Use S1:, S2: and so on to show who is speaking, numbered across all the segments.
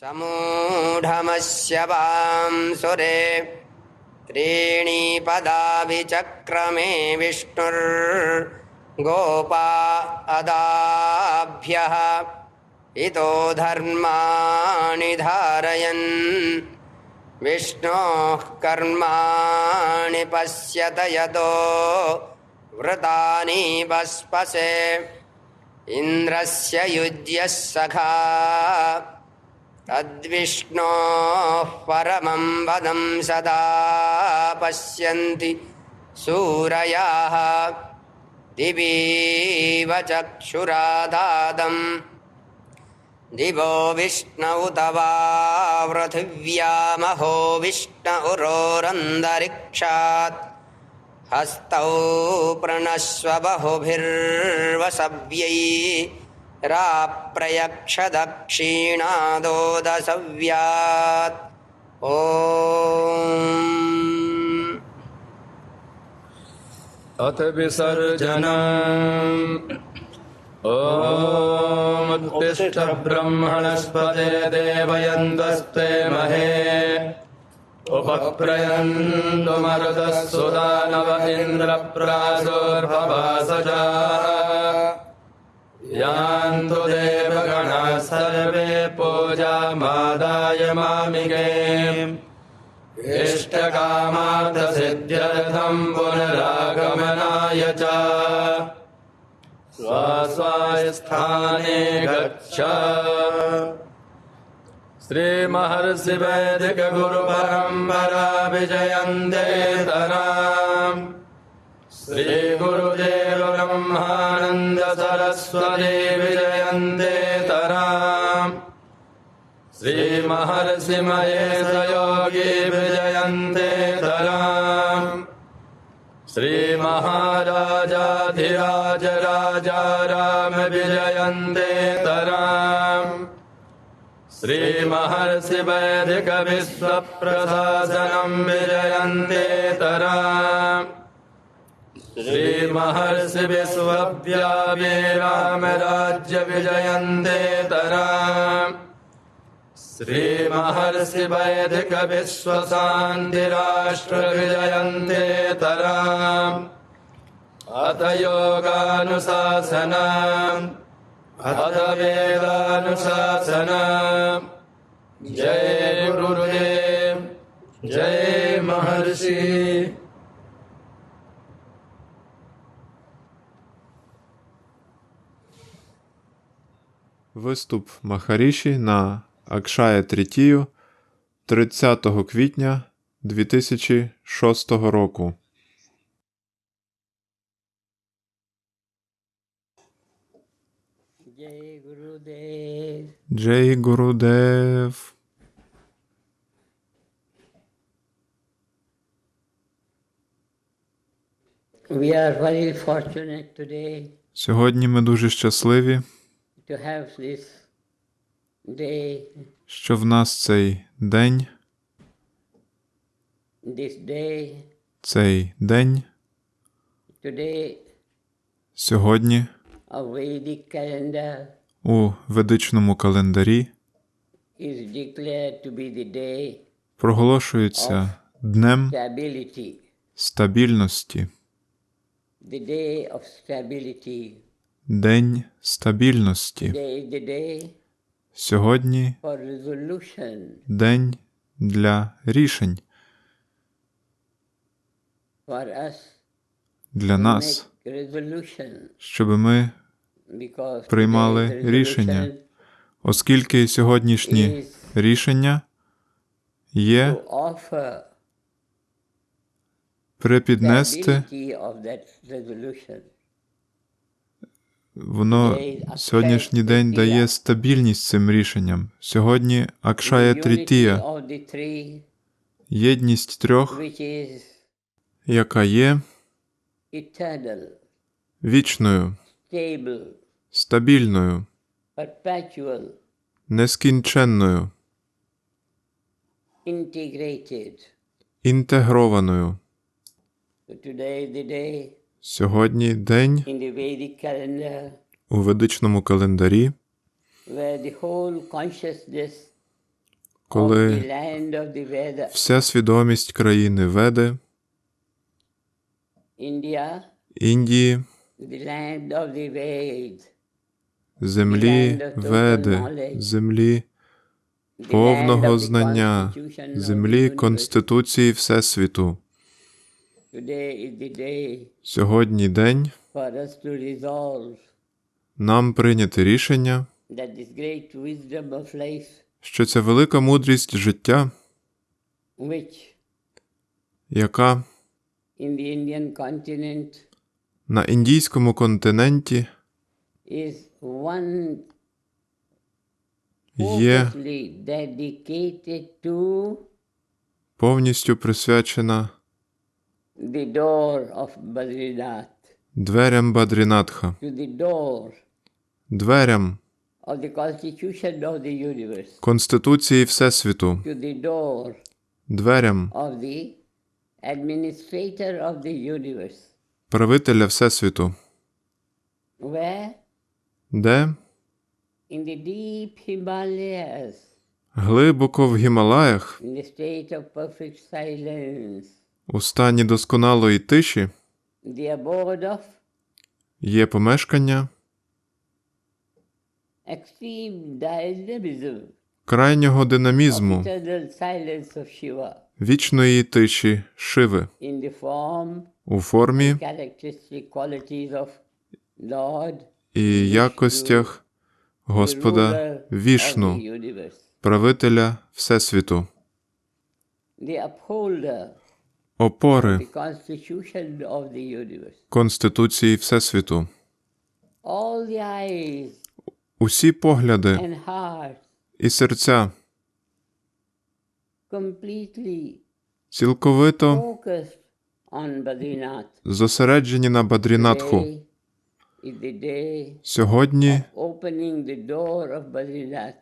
S1: समूढमस्य वांसुरे त्रीणि पदाभिचक्रमे विष्णुर्गोपा अदाभ्यः। इतो धर्माणि धारयन्। विष्णोः कर्माणि पश्यत यतो वृतानि वस्पसे। इन्द्रस्य युज्यः सखा तद्विष्णोः परमं पदं सदा पश्यन्ति सूरयाः। दिवीव चक्षुरादादम् दिवो विष्णौ तवा पृथिव्यामहो विष्णुरोरन्दरिक्षात् हस्तौ प्रणश्व बहुभिर्वसव्यै प्रयक्षदक्षिणादो दशव्यात्
S2: अथ अतिविसर्जन ॐ मिशिथब्रह्मणस्पदे देवयन्दस्ते महे। उपप्रयन्द्वमरुदः सुदा नव इन्द्रप्रासोर्भव यान्तु देवगणाः सर्वे पूजामादाय मामिके। इष्टकामार्थसिद्ध्यर्थम् पुनरागमनाय च। स्वास्वाय स्थाने गच्छ। श्रीमहर्षिवैदिकगुरुपरम्परा विजयन्ते तराम् श्रीगुरुदेव सरस्वती विजयन्ते तराम्। श्रीमहर्षिमहेश योगी विजयन्ते तराम्। श्रीमहाराजाधिराज राजा राम विजयन्ते तराम्। श्रीमहर्षिवैदिकविश्वप्रशासनम् विजयन्ते तराम् श्रीमहर्षि विश्वव्यापी रामराज्य विजयन्ते तराम्। श्रीमहर्षि वैदिक विश्वशान्तिराष्ट्र विजयन्ते तराम्। अथ योगानुशासनम्। अथ वेदानुशासनम्। जय गुरुदेव जय महर्षि।
S3: Виступ Махаріші на Акшая Трітію 30 квітня 2006 року. Джей Гурудев. Сьогодні ми дуже щасливі що в нас цей день, цей день, сьогодні? у ведичному календарі? проголошується Днем стабільності, День стабільності. Сьогодні день для рішень. Для нас, щоб ми Приймали рішення. Оскільки сьогоднішні рішення є припіднести,
S1: stability of that resolution.
S3: Воно сьогоднішній день дає стабільність цим рішенням. Сьогодні Акшая Трітія, єдність трьох, яка є вічною, стабільною, нескінченною, інтегрованою. Сьогодні день у ведичному календарі, коли вся свідомість країни Веди, Індії, землі Веди, землі повного знання, землі. Конституції Всесвіту. Сьогодні день. нам прийняти рішення, що ця велика мудрість життя, яка на індійському континенті є повністю присвячена
S1: the door of Badrinath,
S3: дверям Бадрінатха,
S1: to the door
S3: дверям
S1: of the constitution of the universe,
S3: Конституції Всесвіту,
S1: to the door
S3: дверям
S1: of the administrator of the universe,
S3: правителя Всесвіту,
S1: where
S3: де
S1: in the deep Himalayas,
S3: глибоко в Гімалаях,
S1: in the state of perfect silence,
S3: у стані досконалої тиші, є помешкання крайнього динамізму, вічної тиші Шиви у формі і якостях Господа Вішну, правителя Всесвіту, опори. Конституції Всесвіту. Усі погляди і серця цілковито зосереджені на Бадрінатху. Сьогодні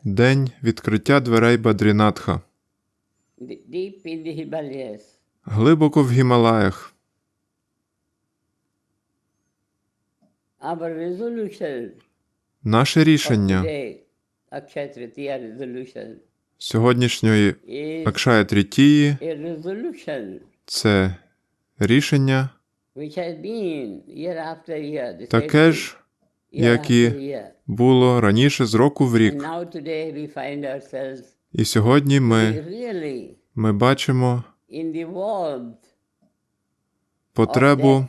S3: день відкриття дверей Бадрінатха. Глибоко в Гімалаях. Наше рішення сьогоднішньої Акшая Трітії це рішення таке ж, як і було раніше з року в рік. І сьогодні ми, ми бачимо потребу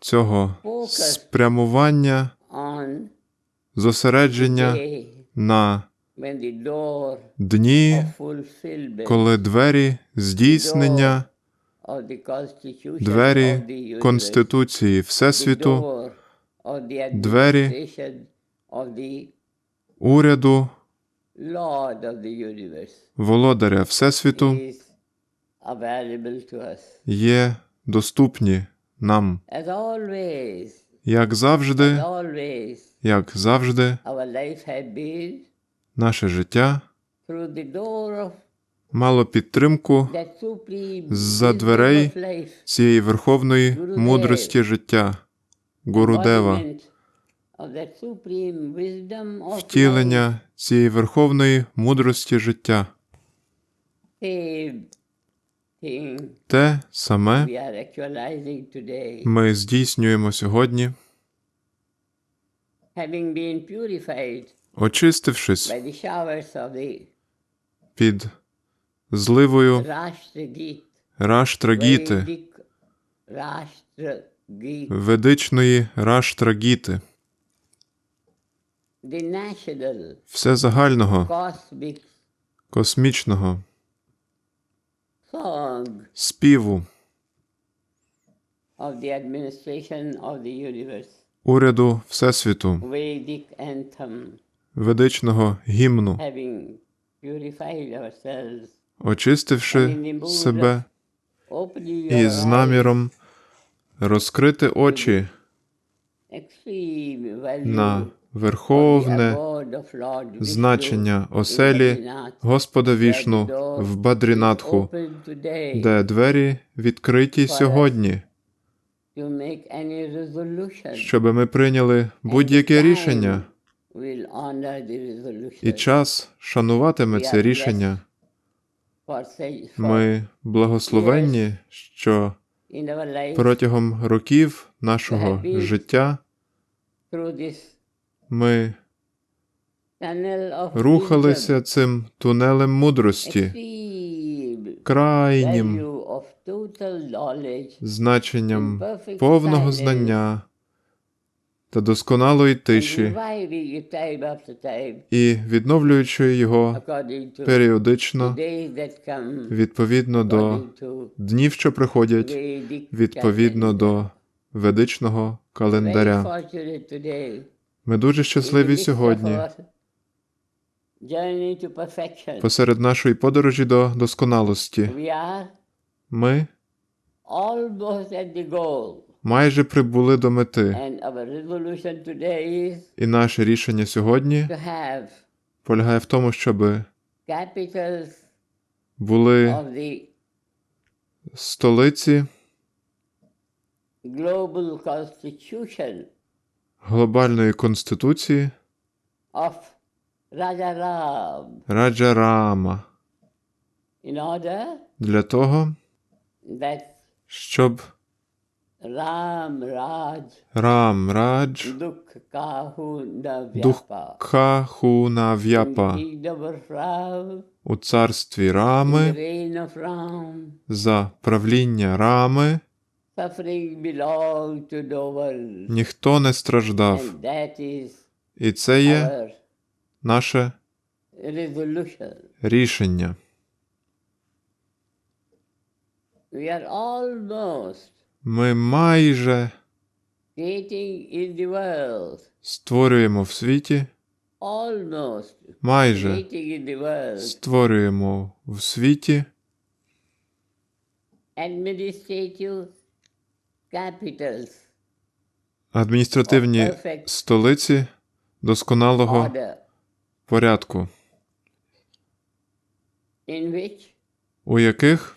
S3: цього спрямування, зосередження на дні, коли двері здійснення, двері Конституції Всесвіту, двері уряду, володаря Всесвіту є доступні нам. Як завжди, як завжди, наше життя мало підтримку
S1: that supreme
S3: За дверей цієї верховної мудрості життя, Гурудева, втілення цієї верховної мудрості життя. Те саме ми здійснюємо сьогодні, очистившись під зливою Раштрагіти, ведичної Раштрагіти, всезагального,
S1: cosmic
S3: космічного співу уряду Всесвіту, ведичного гімну, очистивши себе і з наміром розкрити очі на верховне значення оселі Господа Вішну в Бадрінатху, де двері відкриті сьогодні, щоб ми прийняли будь-яке рішення І час шануватиме це рішення. Ми благословенні, що протягом років нашого життя ми рухалися цим тунелем мудрості, крайнім значенням повного знання та досконалої тиші, і відновлюючи його періодично відповідно до днів, що приходять, відповідно до ведичного календаря. Ми дуже щасливі сьогодні посеред нашої подорожі до досконалості. Ми майже прибули до мети, і наше рішення сьогодні полягає в тому, щоб були столиці глобальної конституції.
S1: Of Rajaram
S3: Раджарама
S1: in order
S3: для того,
S1: that
S3: щоб Рам Радж
S1: Dukkha Vyapa
S3: Духха Хунав'япа
S1: kingdom of Ram,
S3: у царстві Рами за правління Рами ніхто не страждав. І це є наше рішення. Ми майже створюємо в світі, майже створюємо в світі адміністративні столиці досконалого порядку, у яких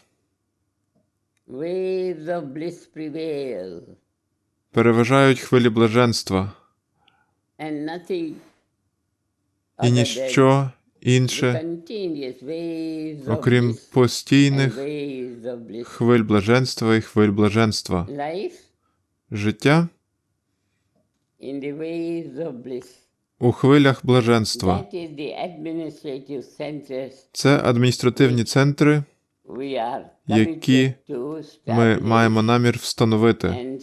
S3: переважають хвилі блаженства, і ніщо інше, окрім постійних хвиль блаженства і хвиль блаженства. Життя у хвилях блаженства. Це адміністративні центри, Які ми маємо намір встановити.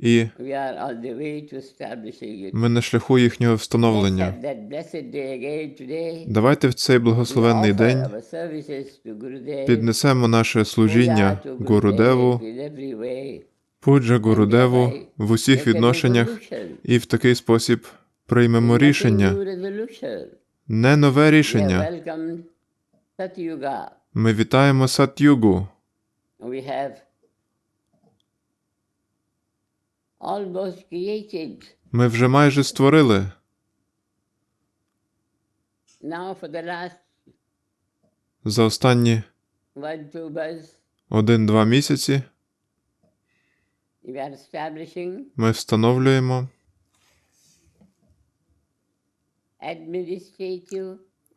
S1: It.
S3: ми на шляху їхнього встановлення. Давайте в цей благословенний день піднесемо наше служіння Гурудеву, пуджа Гурудеву в усіх відношеннях і в такий спосіб приймемо рішення. Не нове рішення. Ми вітаємо Сатюгу. Ми вже майже створили. За останні один-два місяці ми встановлюємо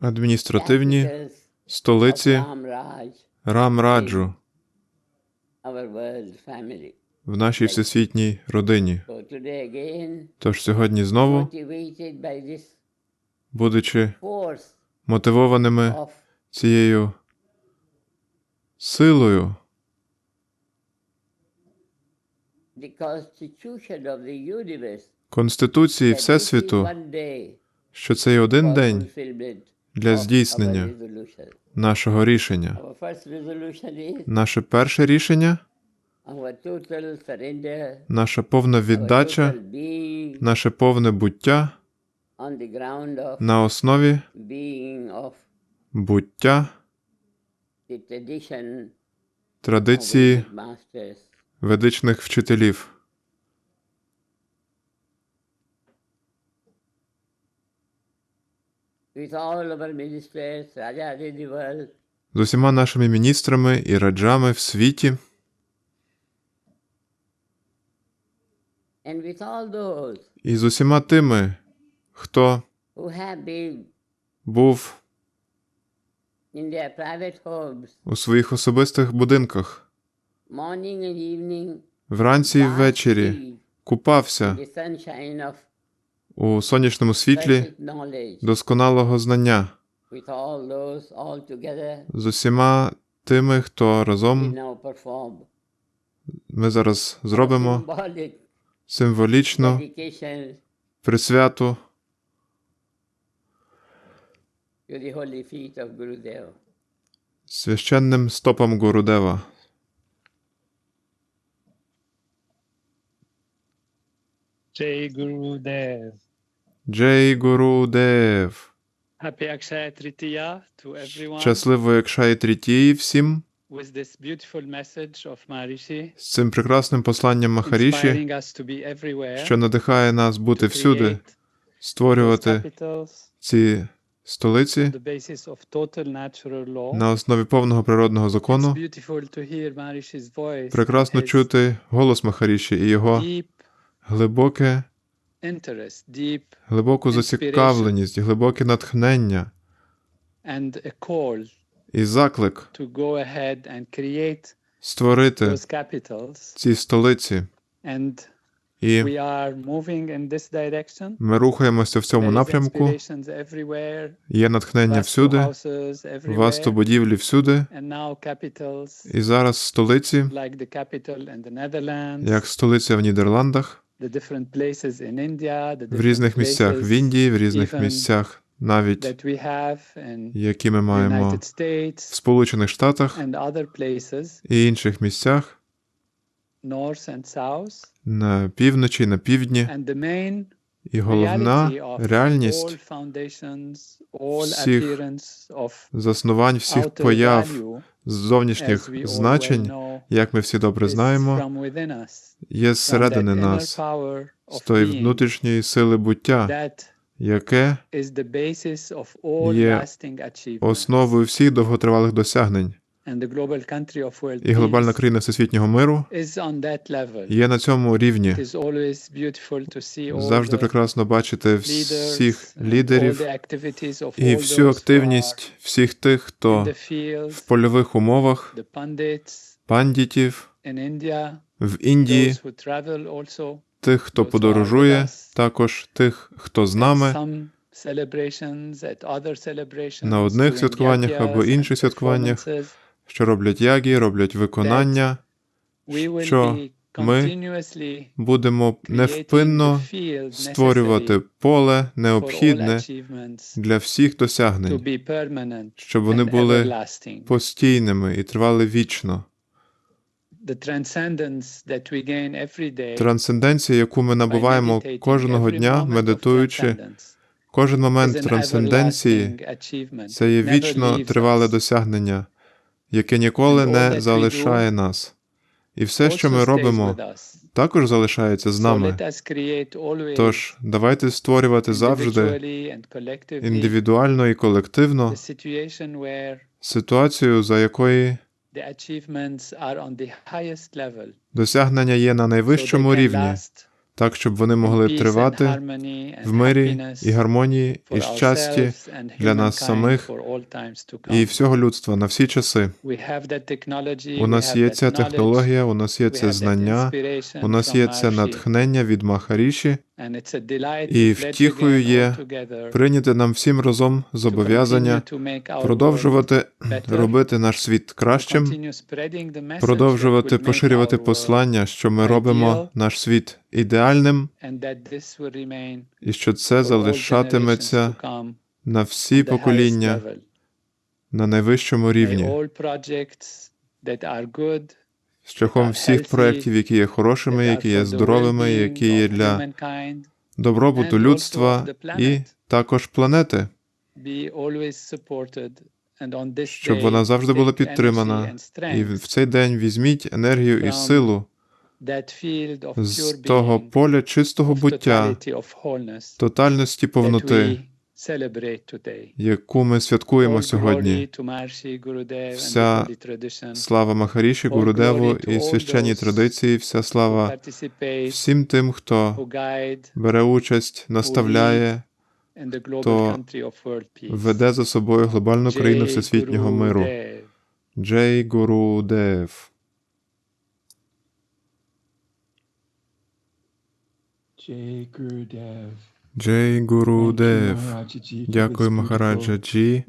S3: адміністративні столиці Рам-Раджу. В нашій всесвітній родині. Тож сьогодні знову, будучи мотивованими цією силою, Конституції Всесвіту, що це є один день для здійснення нашого рішення. Наше перше рішення, наша повна віддача, наше повне буття на основі буття традиції ведичних вчителів. З усіма нашими міністрами і раджами в світі, і з усіма тими, хто був у своїх особистих будинках, вранці і ввечері, купався у сонячному світлі досконалого знання з усіма тими, хто разом ми зараз зробимо символічно присвяту священним стопам Гурудева. Джей Гурудев.
S4: Tritiya to everyone
S3: Щасливої Акшаї Трітії всім
S4: with this beautiful message of Maharishi,
S3: з цим прекрасним посланням Махаріші, що надихає нас бути всюди, створювати ці столиці на основі повного природного закону. Прекрасно чути голос Махаріші і його глибоке, глибоку зацікавленість, глибоке натхнення.
S4: And a call
S3: і заклик створити ці столиці. І ми рухаємося в цьому напрямку. Є натхнення всюди,
S4: houses
S3: всюди, і зараз столиці, як столиця в Нідерландах, в різних місцях в Індії, в різних місцях, навіть які ми маємо в Сполучених Штатах і інших місцях на півночі, на півдні. І головна реальність всіх заснувань всіх появ зовнішніх значень, як ми всі добре знаємо, є зсередини нас, з тої внутрішньої сили буття, яке є основою всіх довготривалих досягнень. І глобальна країна всесвітнього миру є на цьому рівні. Завжди прекрасно бачити всіх лідерів і всю активність всіх тих, хто в польових умовах, пандітів в Індії, тих, хто подорожує, також тих, хто з нами На одних святкуваннях або інших святкуваннях, що роблять ягі, роблять виконання. Що ми Будемо невпинно створювати поле необхідне для всіх досягнень, щоб вони були постійними і тривали вічно. Трансценденція, яку ми набуваємо кожного дня, медитуючи, кожен момент трансценденції це є вічно тривале досягнення, яке ніколи не залишає нас. І все, що ми робимо, також залишається з нами. Тож давайте створювати завжди індивідуально і колективно ситуацію, за якої
S4: the achievements are on the highest level.
S3: досягнення є на найвищому рівні, так щоб вони могли тривати в мирі і гармонії, і щасті для нас самих і всього людства на всі часи. У нас є ця технологія, у нас є це знання, у нас є це натхнення від Махаріші, і втіхою є прийняти нам всім разом зобов'язання продовжувати робити наш світ кращим, продовжувати поширювати послання, що ми робимо наш світ ідеальним, і що це залишатиметься на всі покоління на найвищому рівні, шляхом всіх проєктів, які є хорошими, які є здоровими, які є для добробуту людства і також планети, щоб вона завжди була підтримана. І в цей день візьміть енергію і силу з того поля чистого буття, тотальності повноти, яку ми святкуємо сьогодні. Вся Слава Махаріші, Гурудеву і священній традиції, вся слава всім тим, хто бере участь, наставляє,
S4: and the global
S3: то
S4: country of world peace.
S3: веде за собою глобальну країну всесвітнього миру. Джей Гуру Джей Гуру Дев. Дякую
S5: this
S3: Махараджа Джі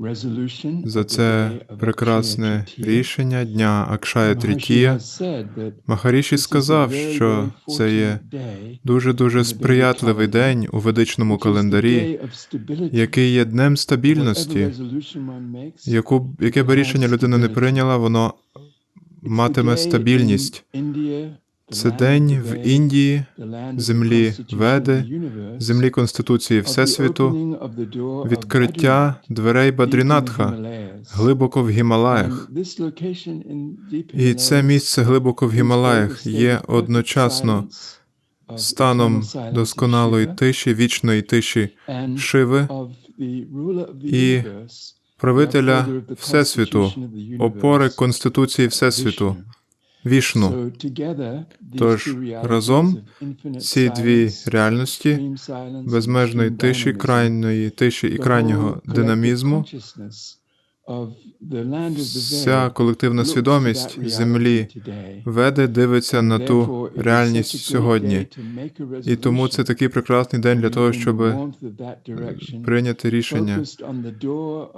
S3: за це прекрасне рішення дня Акшая Трітія. Махаріші сказав, що це є дуже-дуже сприятливий день у ведичному календарі, який є днем стабільності, яку, яке б рішення людина не прийняла, воно матиме стабільність. Це день в Індії, землі Веди, землі Конституції Всесвіту, відкриття дверей Бадрінатха глибоко в Гімалаях. І це місце глибоко в Гімалаях є одночасно станом досконалої тиші, вічної тиші Шиви, і правителя Всесвіту, опори Конституції Всесвіту. Вішну. Тож разом ці дві реальності безмежної тиші, крайньої тиші і крайнього динамізму, вся колективна свідомість землі веде, дивиться на ту реальність сьогодні. І тому це такий прекрасний день для того, щоб прийняти рішення.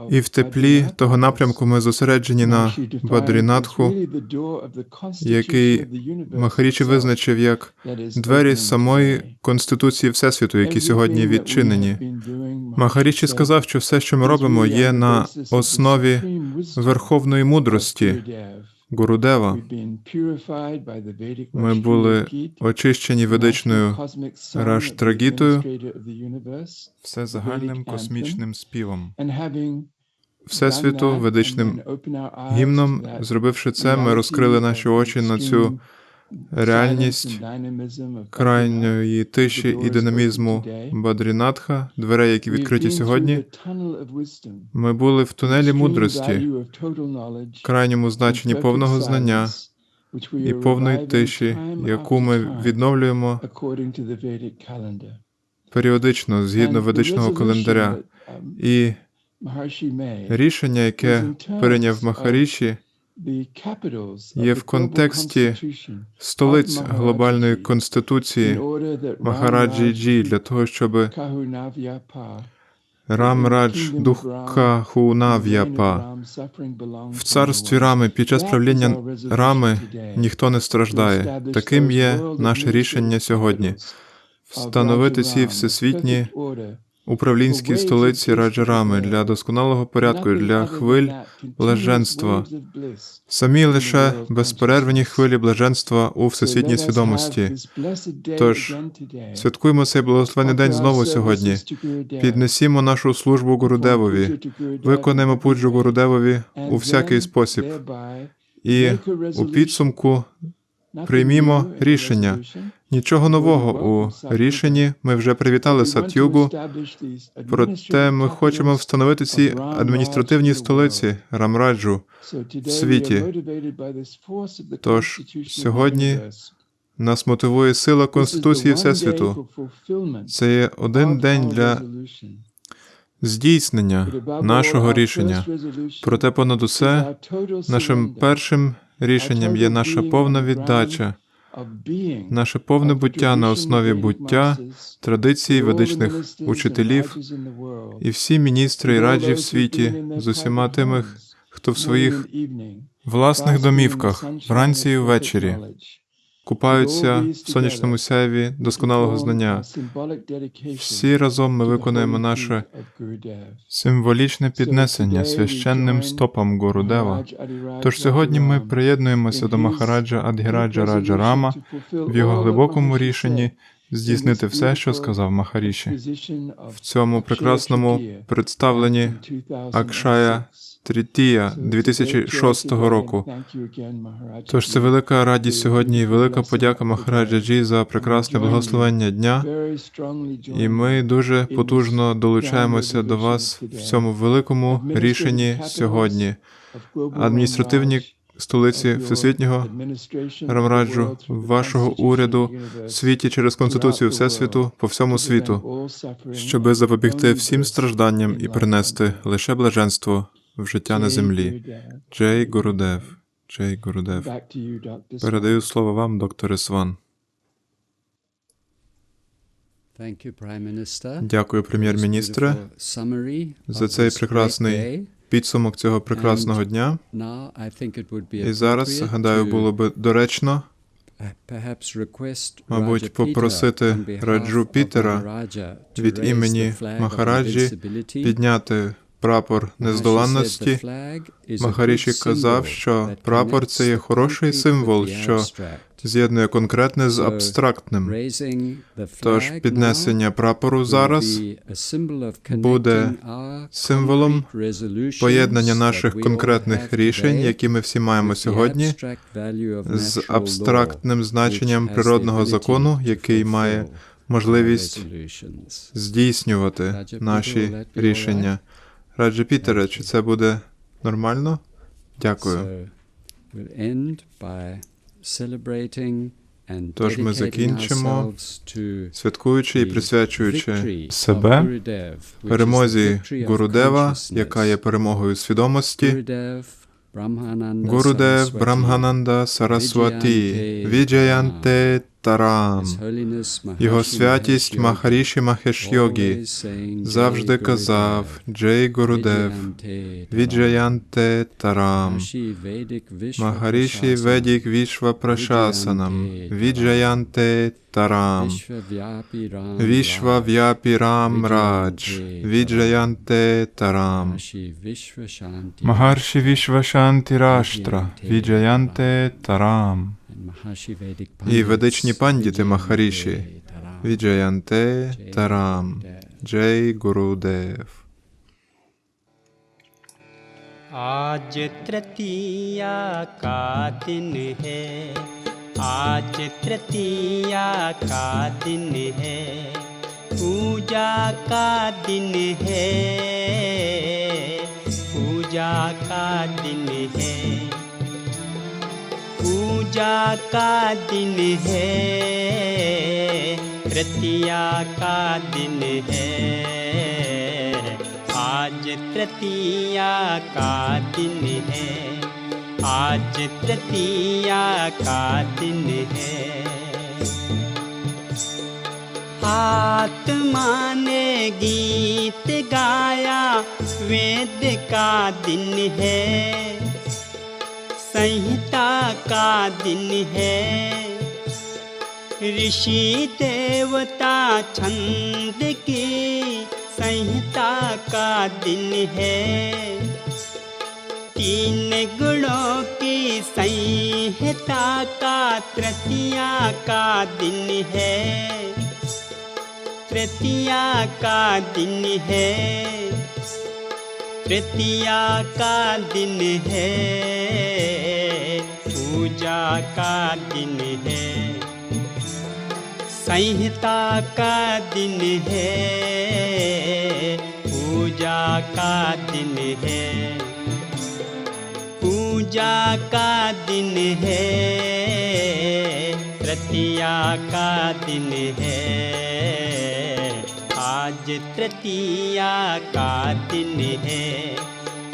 S3: І в теплі того напрямку ми зосереджені на Бадрінатху, який Махарічі визначив як двері самої. Конституції Всесвіту, які сьогодні відчинені. Махарічі сказав, що все, що ми робимо, є на
S5: the
S3: основі верховної мудрості. Гурудева. Ми були очищені ведичною Раштрагітою, всезагальним космічним співом. Всесвіту, ведичним гімном. Зробивши це, ми розкрили наші очі на цю реальність крайньої тиші і динамізму Бадрінатха, дверей, які відкриті сьогодні. Ми були в тунелі мудрості, крайньому значенні повного знання і повної тиші, яку ми відновлюємо періодично згідно ведичного календаря.
S5: um,
S3: І рішення, яке прийняв Махаріші, є в контексті столиць глобальної конституції Махараджі Джі для того, щоб Рам Радж Духка Хунав'япа в царстві Рами під час правління Рами ніхто не страждає. Таким є наше рішення сьогодні. встановити ці всесвітні управлінські столиці Раджарами для досконалого порядку, для хвиль блаженства. Самі лише безперервні хвилі блаженства у всесвітній свідомості. Тож, Святкуємо цей благословений день знову сьогодні. Піднесімо нашу службу Гурудевові, виконаємо пуджу Гурудевові у всякий спосіб. І у підсумку приймімо рішення. Нічого нового у рішенні. Ми вже привітали Сатюгу. Проте ми хочемо встановити ці адміністративні столиці Рамраджу.
S5: в
S3: світі. Тож, сьогодні Нас мотивує сила Конституції Всесвіту. Це є один день для здійснення нашого рішення. Проте, понад усе, нашим першим рішенням є наша повна віддача, наше повне буття на основі буття, традицій ведичних учителів і всі міністри і раджі в світі з усіма тими, хто в своїх власних домівках вранці і ввечері купаються в сонячному сяйві досконалого знання. Всі разом ми виконуємо наше символічне піднесення священним стопам Гурудева. Тож сьогодні ми приєднуємося до Махараджа Адгіраджа Раджа Рама в його глибокому рішенні здійснити все, що сказав Махаріші. В цьому прекрасному представленні Акшая Трітія 2006 року. Тож це велика радість сьогодні і велика подяка Махараджа Джі за прекрасне благословення дня. І ми дуже потужно долучаємося до вас в цьому великому рішенні сьогодні. Адміністративні столиці Всесвітнього Рамраджу, вашого уряду в світі через Конституцію Всесвіту по всьому світу, щоби запобігти всім стражданням і принести лише блаженство в життя на землі. Джей Гурудев. Джей Гурудев. Передаю слово вам, докторе Сван. Дякую, прем'єр-міністре, за цей прекрасний. Підсумок цього прекрасного дня. І зараз, гадаю, було би доречно,
S6: uh,
S3: мабуть, попросити Раджу Пітера від імені Махараджі підняти прапор нездоланності. Махаріші казав, що прапор це є хороший символ, що з'єднує конкретне з абстрактним. Тож піднесення прапору зараз буде символом поєднання наших конкретних рішень, які ми всі маємо сьогодні, з абстрактним значенням природного закону, який має можливість здійснювати наші рішення. Раджа Пітере, чи це буде нормально? Дякую. Тож ми закінчимо, Святкуючи і присвячуючи себе перемозі Гурудева, яка є перемогою свідомості, Гурудев
S6: Saraswati,
S3: Брамгананда Сарасваті,
S6: Vijayanте
S3: Тарам, Його святість Махаріші Махеш Йогі
S6: always saying,
S3: завжди казав Джей Гурудев,
S6: Vijayanте Taram."
S3: Віджаянте Тарам, Махаріші Ведік Вішва Прашасанам, Віджаянте Тарам, Вішва В'япі Рам Радж, Віджаянте Тарам. Магарші Вішва Шанті Раштра, Віджаянте Тарам.
S6: and Maharshi Vedic
S3: І ведичні
S6: Pandits,
S3: пандіти
S6: Vijayanте
S3: Махаріші,
S6: Taram,
S3: Віджаянте
S6: Jai
S3: Тарам,
S6: Gurudev.
S3: Джей Гурудев.
S7: आज तृतीया का दिन है आज तृतीया का दिन है पूजा का दिन है पूजा का दिन है पूजा का दिन है, तृतीया का दिन है। आज तृतीया का दिन है, आज तृतीया का दिन है। आत्मा ने गीत गाया, वेद का दिन है। संहिता का दिन है। ऋषि देवता छंद की संहिता का दिन है। तीन गुणों की संहिता का तृतीया का दिन है। तृतीया का दिन है। तृतीया का दिन है। पूजा का दिन है। संहिता का दिन है। पूजा का दिन है। पूजा का दिन है। तृतीया का दिन है। आज तृतीया का दिन है।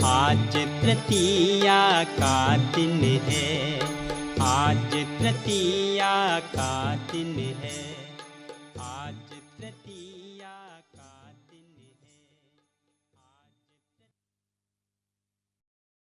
S7: आज तृतीया का दिन है। आज तृतीया का दिन है।